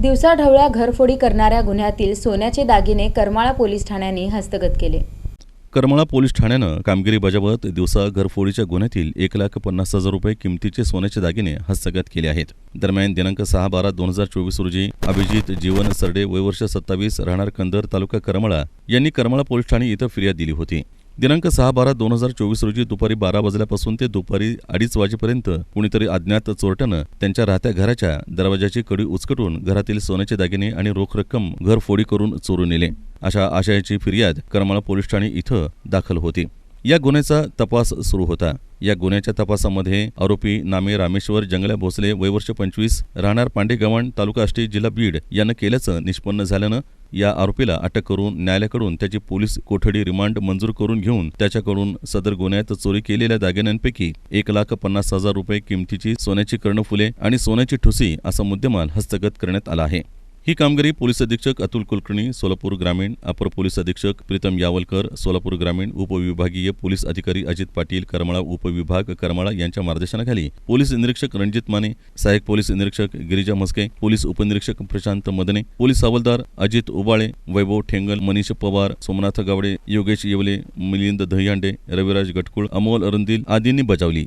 दिवसाढवळ्या घरफोडी करणाऱ्या गुन्ह्यातील सोन्याचे दागिने करमाळा पोलीस ठाण्याने हस्तगत केले. करमाळा पोलीस ठाण्यानं कामगिरी बजावत दिवसा घरफोडीच्या गुन्ह्यातील एक लाख पन्नास हजार रुपये किमतीचे सोन्याचे दागिने हस्तगत केले आहेत. दरम्यान दिनांक सहा बारा दोन हजार चोवीस रोजी अभिजित जीवन सरडे वयवर्ष सत्तावीस राहणार कंदर तालुका करमाळा यांनी करमाळा पोलीस ठाणे इथं फिर्याद दिली होती. दिनांक सहा बारा दोन हजार चोवीस रोजी दुपारी बारा वाजल्यापासून ते दुपारी अडीच वाजेपर्यंत कुणीतरी अज्ञात चोरट्यानं त्यांच्या राहत्या घराच्या दरवाजाची कडी उचकटून घरातील सोन्याचे दागिने आणि रोख रक्कम घरफोडी करून चोरून नेले. अशा आशयाची फिर्याद करमाळा पोलीस ठाणे इथं दाखल होती. या गुन्ह्याचा तपास सुरू होता. या गुन्ह्याच्या तपासामध्ये आरोपी नामे रामेश्वर जंगल्या भोसले वयवर्ष पंचवीस राहणार पांडेगव्हाण तालुका आष्टी जिल्हा बीड यानं केल्याचं निष्पन्न झाल्यानं या आरोपीला अटक करून न्यायालयाकडून त्याची पोलीस कोठडी रिमांड मंजूर करून घेऊन त्याच्याकडून सदर गुन्ह्यात चोरी केलेल्या दागिन्यांपैकी एक लाख पन्नास हजार रुपये किमतीची सोन्याची कर्णफुले आणि सोन्याची ठुसी असा मुद्देमाल हस्तगत करण्यात आला आहे. ही कामगिरी पोलीस अधीक्षक अतुल कुलकर्णी सोलापूर ग्रामीण अपर पोलीस अधीक्षक प्रीतम यावलकर सोलापूर ग्रामीण उपविभागीय पोलीस अधिकारी अजित पाटील करमाळा उपविभाग करमाळा यांच्या मार्गदर्शनाखाली पोलीस निरीक्षक रणजित माने सहाय्यक पोलीस निरीक्षक गिरिजा मस्के पोलीस उपनिरीक्षक प्रशांत मदने पोलीस हवालदार अजित उबाळे वैभव ठेंगल मनीष पवार सोमनाथ गावडे योगेश येवले मिलिंद दहियांडे रविराज गटकुळ अमोल अरुंदील आदींनी बजावली.